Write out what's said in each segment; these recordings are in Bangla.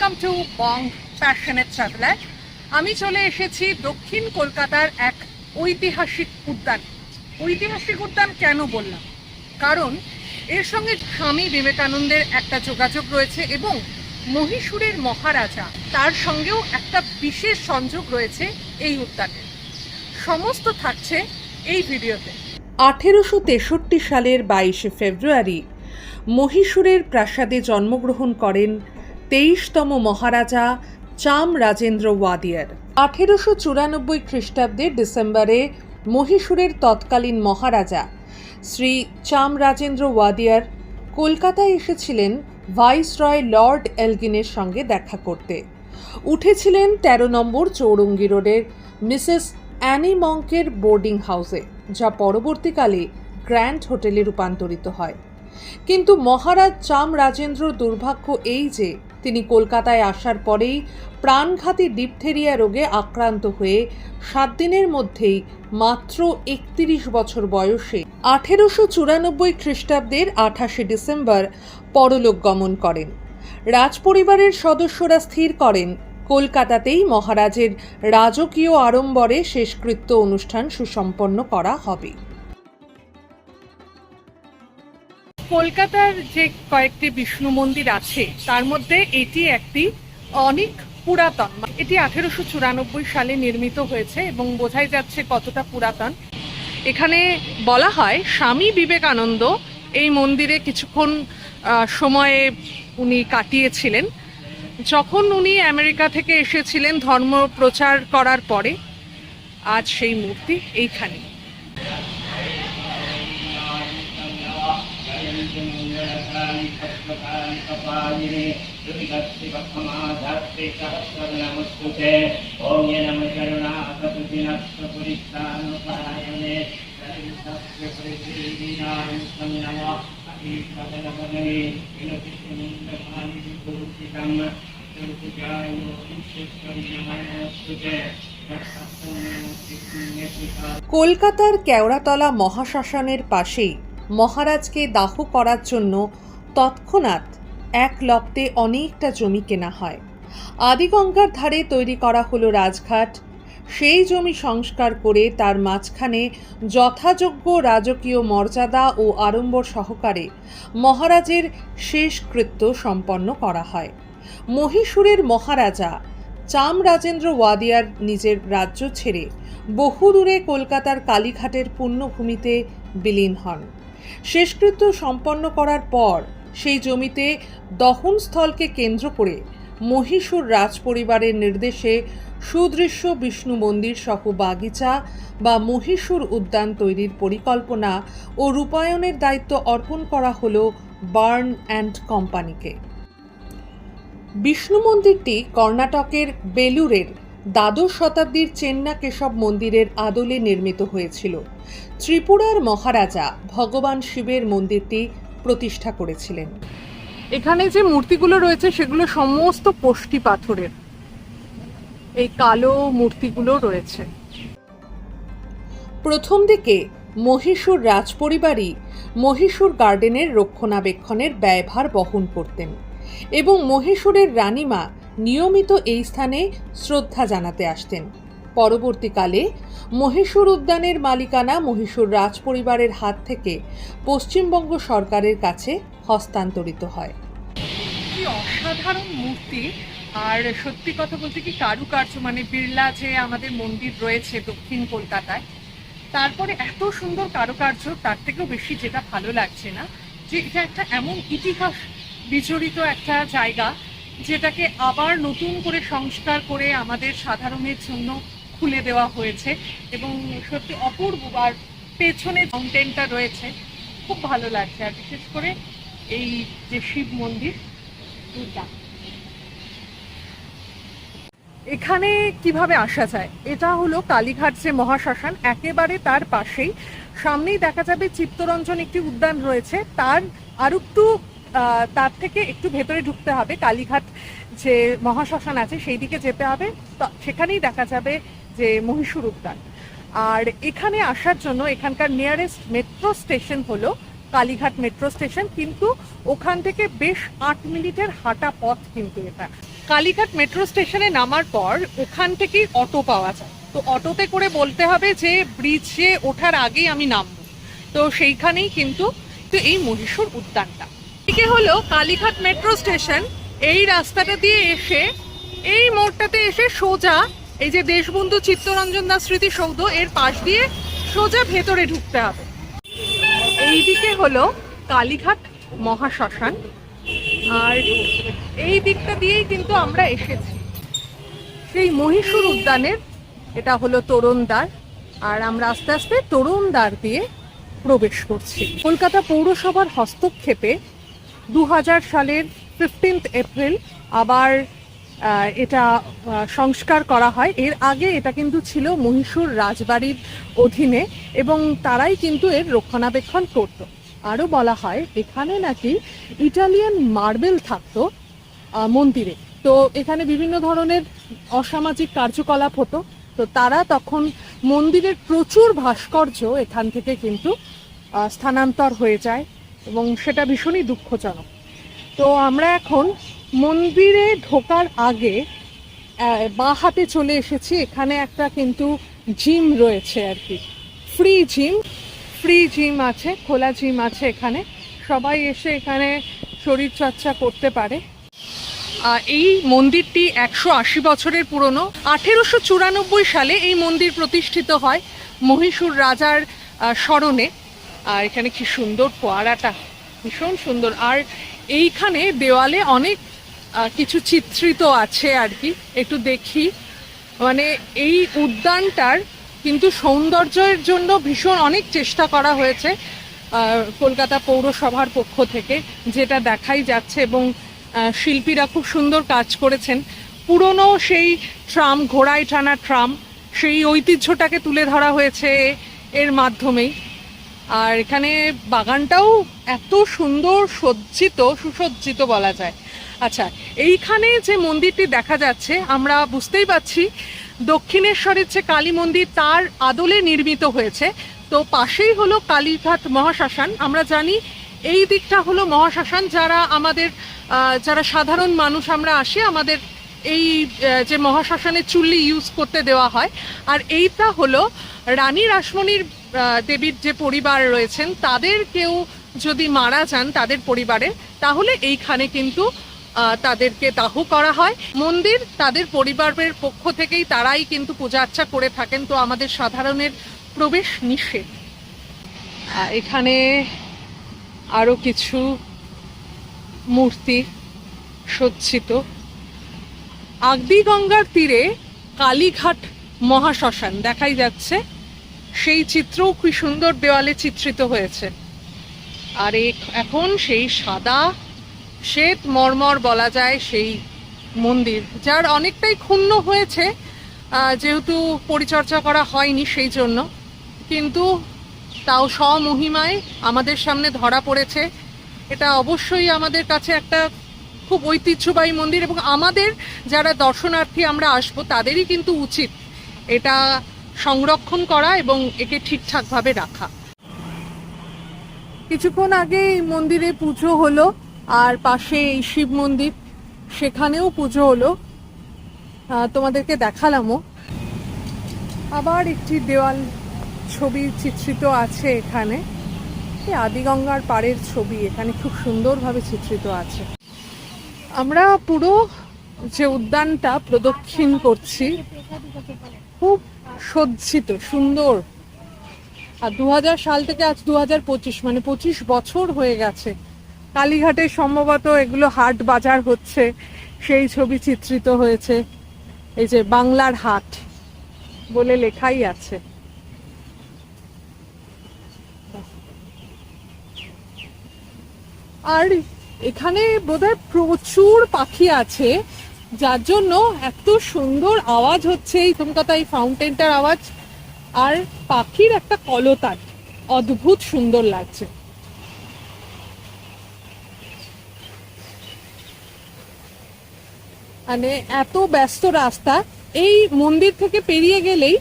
Welcome to Bong passionate traveller আমি চলে এসেছি দক্ষিণ কলকাতার এক ঐতিহাসিক উদ্যান। ঐতিহাসিক উদ্যান কেন বললাম? কারণ এর সঙ্গে স্বামী বিবেকানন্দের একটা যোগাযোগ রয়েছে এবং মহীশূরের মহারাজা তার সঙ্গেও একটা বিশেষ সংযোগ রয়েছে এই উদ্যানে। সমস্ত থাকছে এই ভিডিওতে। আঠেরোশো তেষট্টি সালের বাইশে ফেব্রুয়ারি মহীশূরের প্রাসাদে জন্মগ্রহণ করেন তেইশতম মহারাজা চাম রাজেন্দ্র ওয়াদিয়ার। আঠেরোশো চুরানব্বই খ্রিস্টাব্দের ডিসেম্বরে মহীশূরের তৎকালীন মহারাজা শ্রী চাম রাজেন্দ্র ওয়াদিয়ার কলকাতায় এসেছিলেন ভাইসরয় লর্ড এলগিনের সঙ্গে দেখা করতে। উঠেছিলেন তেরো নম্বর চৌরঙ্গি রোডের মিসেস অ্যানি মঙ্কের বোর্ডিং হাউসে, যা পরবর্তীকালে গ্র্যান্ড হোটেলে রূপান্তরিত হয়। কিন্তু মহারাজ চাম রাজেন্দ্র দুর্ভাগ্য এই যে তিনি কলকাতায় আসার পরেই প্রাণঘাতী ডিপথেরিয়া রোগে আক্রান্ত হয়ে সাত দিনের মধ্যেই মাত্র একত্রিশ বছর বয়সে আঠেরোশো চুরানব্বই খ্রিস্টাব্দের আঠাশে ডিসেম্বর পরলোক গমন করেন। রাজপরিবারের সদস্যরা স্থির করেন, কলকাতাতেই মহারাজের রাজকীয় আড়ম্বরে শেষকৃত্য অনুষ্ঠান সুসম্পন্ন করা হবে। কলকাতার যে কয়েকটি বিষ্ণু মন্দির আছে, তার মধ্যে এটি একটি অনেক পুরাতন। এটি আঠেরোশো চুরানব্বই সালে নির্মিত হয়েছে এবং বোঝাই যাচ্ছে কতটা পুরাতন। এখানে বলা হয় স্বামী বিবেকানন্দ এই মন্দিরে কিছুক্ষণ সময়ে উনি কাটিয়েছিলেন। যখন উনি আমেরিকা থেকে এসেছিলেন ধর্ম প্রচার করার পরে, আজ সেই মূর্তি এইখানে। नमस्तुते ॐ ये नम करुणाकतुदिनक्षपुरिष्ठानुपरायणे नमो अतीतपदपदवे विनतिष्ठमुण्डकानि गुरुचितम् नमस्तुते কলকাতার কেওড়াতলা মহাশ্মশানের পাশেই মহারাজকে দাহ করার জন্য তৎক্ষণাৎ এক লপ্তে অনেকটা জমি কেনা হয়। আদিগঙ্গার ধারে তৈরি করা হলো রাজঘাট। সেই জমি সংস্কার করে তার মাঝখানে যথাযোগ্য রাজকীয় মর্যাদা ও আড়ম্বর সহকারে মহারাজের শেষকৃত্য সম্পন্ন করা হয়। মহীশূরের মহারাজা চাম রাজেন্দ্র ওয়াদিয়ার নিজের রাজ্য ছেড়ে বহুদূরে কলকাতার কালীঘাটের পুণ্যভূমিতে বিলীন হন। শেষকৃত্য সম্পন্ন করার পর সেই জমিতে দহনস্থলকে কেন্দ্র করে মহীশূর রাজপরিবারের নির্দেশে সুদৃশ্য বিষ্ণু মন্দির সহ বাগিচা বা মহীশূর উদ্যান তৈরির পরিকল্পনা ও রূপায়ণের দায়িত্ব অর্পণ করা হল বার্ন অ্যান্ড কোম্পানিকে। বিষ্ণু মন্দিরটি কর্ণাটকের বেলুরের দ্বাদশ শতাব্দীর চেন্না কেশব মন্দিরের আদলে নির্মিত হয়েছিল। ত্রিপুরার মহারাজা ভগবান শিবের মন্দিরটি প্রতিষ্ঠা করেছিলেন। এখানে যে মূর্তিগুলো রয়েছে সেগুলো সমস্ত কোষ্টি পাথরের। এই কালো মূর্তিগুলো রয়েছে। প্রথম দিকে মহীশূর রাজপরিবারই মহীশূর গার্ডেনের রক্ষণাবেক্ষণের ব্যয়ভার বহন করতেন এবং মহীশূরের রানীমা নিয়মিত এই স্থানে শ্রদ্ধা জানাতে আসতেন। পরবর্তীকালে মহীশূর উদ্যানের মালিকানা মহীশূর রাজপরিবারের হাত থেকে পশ্চিমবঙ্গ সরকারের কাছে হস্তান্তরিত হয়। কি অসাধারণ মূর্তি! আর সত্যি কথা বলতে কি কারুকার্য? মানে বিড়লা যে আমাদের মন্দির রয়েছে দক্ষিণ কলকাতায়, তারপরে এত সুন্দর কারুকার্য, তার থেকেও বেশি যেটা ভালো লাগছে না, যে এটা একটা এমন ইতিহাস বিচরিত একটা জায়গা যেটাকে আবার নতুন করে সংস্কার করে আমাদের সাধারণের জন্য খুলে দেওয়া হয়েছে এবং সত্যি অপূর্ব আর পেছনে মাউন্টেনটা রয়েছে। খুব ভালো লাগছে আর বিশেষ করে এই যে শিব মন্দির দুর্দান্ত এখানে কীভাবে আসা যায়? এটা হলো কালীঘাট যে মহাশ্মশান, একেবারে তার পাশেই। সামনেই দেখা যাবে চিত্তরঞ্জন একটি উদ্যান রয়েছে। তার আর একটু তার থেকে একটু ভেতরে ঢুকতে হবে। কালীঘাট যে মহাশ্মশান আছে, সেই দিকে যেতে হবে। সেখানেই দেখা যাবে যে মহীশূর উদ্যান। আর এখানে আসার জন্য এখানকার নিয়ারেস্ট মেট্রো স্টেশন হলো কালীঘাট মেট্রো স্টেশন কিন্তু ওখান থেকে বেশ আট মিনিটের হাঁটা পথ কিন্তু এটা। কালীঘাট মেট্রো স্টেশনে নামার পর ওখান থেকেই অটো পাওয়া যায়। তো অটোতে করে বলতে হবে যে, ব্রিজে ওঠার আগেই আমি নামবো। তো সেইখানেই কিন্তু, তো এই মহীশূর উদ্যানটা। এদিকে হলো কালীঘাট মেট্রো স্টেশন। এই রাস্তাটা দিয়ে এসে, এই মোড়টাতে এসে সোজা, এই যে দেশবন্ধু চিত্তরঞ্জন দাস স্মৃতিসৌধ এর পাশ দিয়ে সোজা ভেতরে ঢুকতে হবে। এইদিকে হলো কালীঘাট মহাশ্মশান। আর এই দিকটা দিয়েই কিন্তু আমরা এসেছি। সেই মহীশূর উদ্যানের, এটা হলো তরুণদ্বার আর আমরা আস্তে আস্তে তরুণদ্বার দিয়ে প্রবেশ করছি। কলকাতা পৌরসভার হস্তক্ষেপে দু হাজার সালের ফিফটিন্থ এপ্রিল আবার এটা সংস্কার করা হয়। এর আগে এটা কিন্তু ছিল মহীশূর রাজবাড়ির অধীনে এবং তারাই কিন্তু এর রক্ষণাবেক্ষণ করত। আরও বলা হয়, এখানে নাকি ইটালিয়ান মার্বেল থাকতো মন্দিরে। তো এখানে বিভিন্ন ধরনের অসামাজিক কার্যকলাপ হতো। তো তারা তখন মন্দিরের প্রচুর ভাস্কর্য এখান থেকে কিন্তু স্থানান্তর হয়ে যায়। এবং সেটা ভীষণই দুঃখজনক। তো আমরা এখন মন্দিরে ঢোকার আগে বাঁ হাতে চলে এসেছি। এখানে একটা কিন্তু জিম রয়েছে আর কি। ফ্রি জিম ফ্রি জিম আছে, খোলা জিম আছে এখানে। সবাই এসে এখানে শরীর চর্চা করতে পারে। এই মন্দিরটি একশো আশি বছরের পুরনো। আঠেরোশো চুরানব্বই সালে এই মন্দির প্রতিষ্ঠিত হয় মহীশূর রাজার স্মরণে। আর এখানে কি সুন্দর ফোয়ারাটা ভীষণ সুন্দর। আর এইখানে দেওয়ালে অনেক কিছু চিত্রিত আছে আর কি। একটু দেখি। মানে এই উদ্যানটার কিন্তু সৌন্দর্যের জন্য ভীষণ অনেক চেষ্টা করা হয়েছে কলকাতা পৌরসভার পক্ষ থেকে, যেটা দেখাই যাচ্ছে এবং শিল্পীরা খুব সুন্দর কাজ করেছেন। পুরনো সেই ট্রাম, ঘোড়ায় টানা ট্রাম, সেই ঐতিহ্যটাকে তুলে ধরা হয়েছে এর মাধ্যমেই। আর এখানে বাগানটাও এত সুন্দর সজ্জিত, সুসজ্জিত বলা যায়। আচ্ছা এইখানে যে মন্দিরটি দেখা যাচ্ছে, আমরা বুঝতেই পারছি, দক্ষিণেশ্বরের যে কালী মন্দির, তার আদলে নির্মিত হয়েছে। তো পাশেই হলো কালীঘাট মহাশ্মশান। আমরা জানি এই দিকটা হলো মহাশ্মশান, যারা আমাদের যারা সাধারণ মানুষ আমরা আসি, আমাদের এই যে মহাশ্মশানের চুল্লি ইউজ করতে দেওয়া হয়। আর এইটা হলো রানী রাসমণির দেবীর যে পরিবার রয়েছেন, তাদের কেউ যদি মারা যান তাদের পরিবারে, তাহলে এইখানে কিন্তু তাদেরকে দাহ করা হয়। মন্দির তাদের পরিবারের পক্ষ থেকেই তারাই কিন্তু পূজা আর্চা করে থাকেন। তো আমাদের সাধারণের প্রবেশ নিষেধ। এখানে আরও কিছু মূর্তি সজ্জিত। আগদি গঙ্গার তীরে কালীঘাট মহাশ্মশান দেখাই যাচ্ছে। সেই চিত্রও কি সুন্দর দেওয়ালে চিত্রিত হয়েছে। আর এখন সেই সাদা শ্বেত মর্মর বলা যায় সেই মন্দির, যার অনেকটাই ক্ষুণ্ণ হয়েছে যেহেতু পরিচর্যা করা হয়নি সেই জন্য। কিন্তু তাও স্বমহিমায় আমাদের সামনে ধরা পড়েছে। এটা অবশ্যই আমাদের কাছে একটা খুব ঐতিহ্যবাহী মন্দির এবং আমাদের যারা দর্শনার্থী আমরা আসব, তাদেরই কিন্তু উচিত এটা সংরক্ষণ করা এবং একে ঠিকঠাকভাবে রাখা। কিছুক্ষণ আগে এই মন্দিরে পুজো হলো, আর পাশে এই শিব মন্দির, সেখানেও পুজো হলো। তোমাদেরকে দেখালামও। আবার একটি দেওয়াল ছবি চিত্রিত আছে এখানে। আদিগঙ্গার পাড়ের ছবি, এখানে খুব সুন্দরভাবে চিত্রিত আছে। আমরা পুরো যে উদ্যানটা প্রদক্ষিণ করছি, খুব সজ্জিত, সুন্দর। আর দু হাজার সাল থেকে আজ দু মানে পঁচিশ বছর হয়ে গেছে। কালীঘাটে সম্ভবত এগুলো হাট বাজার হচ্ছে, সেই ছবি চিত্রিত হয়েছে। এই যে বাংলার হাট বলে লেখাই আছে। আর এখানে বোধহয় প্রচুর পাখি আছে, যার জন্য এত সুন্দর আওয়াজ হচ্ছে এই কলকাতা এই ফাউন্টেনটার আওয়াজ। আর পাখির একটা কলতান অদ্ভুত সুন্দর লাগছে। মানে এত ব্যস্ত রাস্তা, এই মন্দির থেকে পেরিয়ে গেলেই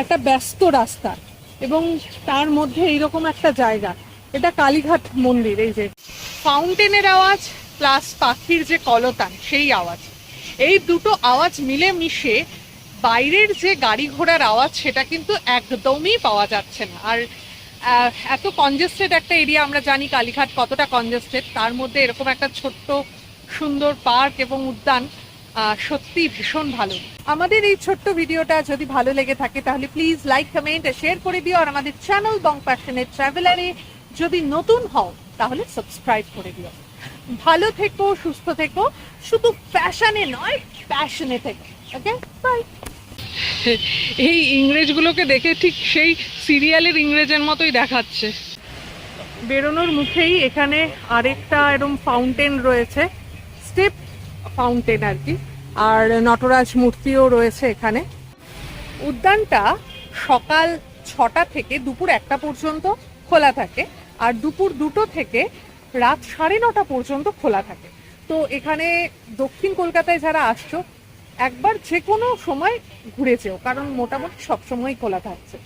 একটা ব্যস্ত রাস্তা, এবং তার মধ্যে এইরকম একটা জায়গা। এটা কালীঘাট মন্দির, এই যে। ফাউন্টেনের আওয়াজ প্লাস পাখির যে কলতান, সেই আওয়াজ। এই দুটো আওয়াজ মিলে মিশে বাইরের যে গাড়ি ঘোড়ার আওয়াজ, সেটা কিন্তু একদমই পাওয়া যাচ্ছে না। আর এত কনজেস্টেড একটা এরিয়া আমরা জানি কালীঘাট কতটা কনজেস্টেড তার মধ্যে এরকম একটা ছোট্ট, সুন্দর পার্ক এবং উদ্যান সত্যি ভীষণ ভালো। আমাদের এই ছোট্ট ভিডিওটা যদি ভালো লেগে থাকে, তাহলে প্লিজ লাইক কমেন্ট শেয়ার করে দিও, আর আমাদের চ্যানেল বং প্যাশনের ট্রাভেলারে যদি নতুন হও তাহলে সাবস্ক্রাইব করে দিও। ভালো থেকো সুস্থ থেকো। শুধু ফ্যাশনে নয় প্যাশনে থেকো। ওকে বাই এই ইংরেজগুলোকে দেখে ঠিক সেই সিরিয়ালের ইংরেজের মতোই দেখাচ্ছে। বেরোনোর মুখেই এখানে আরেকটা এরকম ফাউন্টেন রয়েছে। স্টেপ ফাউন্টেন আর কি। আর নটরাজ মূর্তিও রয়েছে এখানে। উদ্যানটা সকাল ছটা থেকে দুপুর একটা পর্যন্ত খোলা থাকে। আর দুপুর দুটো থেকে রাত সাড়ে নটা পর্যন্ত খোলা থাকে। তো এখানে দক্ষিণ কলকাতায় যারা আসছো, একবার যে কোনো সময় ঘুরে যেও, কারণ মোটামুটি সবসময়ই খোলা থাকছে।